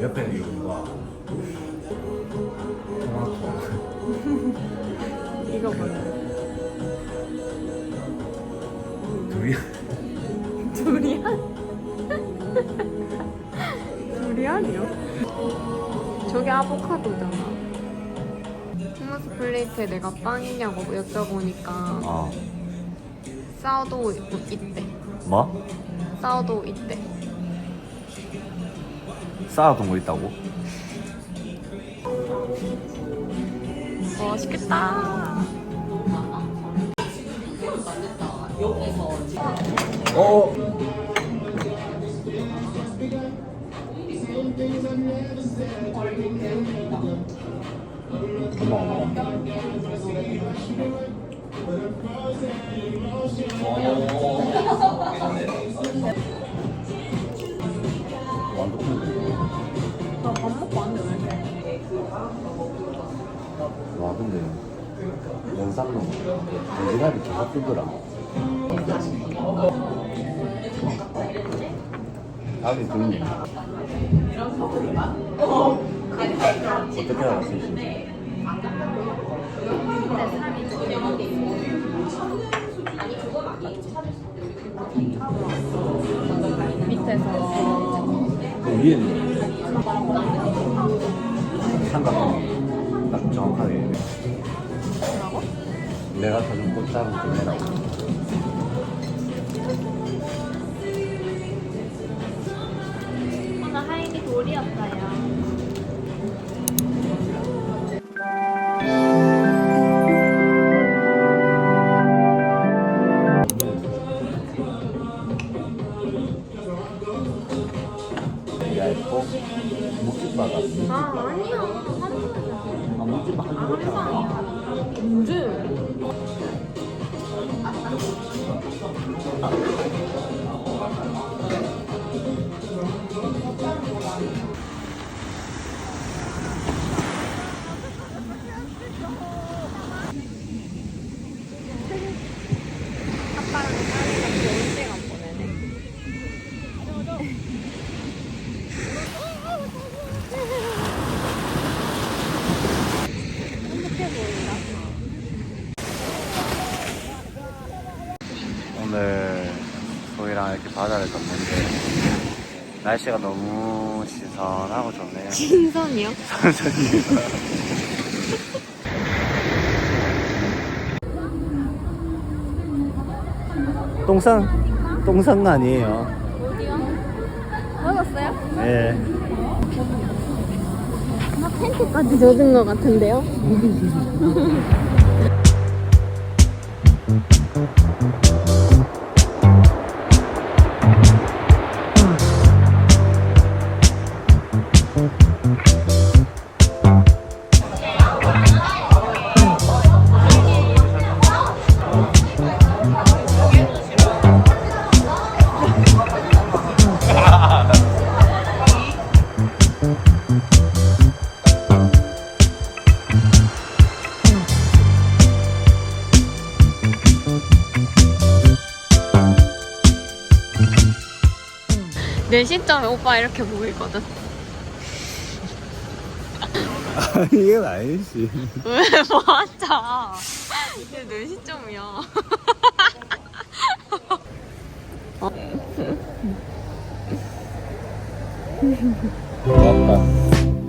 옆에 이거과 이거 뭐야? 두리안 두리안? 두리안이요? 저게 아보카도잖아 토마스 플레이트에 내가 빵이냐고 여쭤보니까 아 사우도 있대 뭐? 사우도 있대 쌓아둔 거 있다고? 맛있겠다. 어. 어머 어머. 완 밥 먹고 왔는데 왜 이렇게? 와 근데 연상동 돼지갈비 계속 뜨더라. 닭이 좋네. 어떻게 알았지? 밑에서 그 위에는 삼각형 딱 정확하게 뭐라고? 내가 사준 꽃다운 그네라고 오늘 하이미 돌이었어요. 묵집바가 아 아니야. 한국이야. 아 묵집바 오늘 소희랑 이렇게 바다를 걷는데 날씨가 너무 신선하고 좋네요 신선이요? 똥상 똥상 아니에요 어디요? 먹었어요? 예나 팬티까지 젖은 것 같은데요? 내 시점에 오빠 이렇게 보이거든. 이건 아니지 왜 맞아? 이게 내 시점이야. 고맙다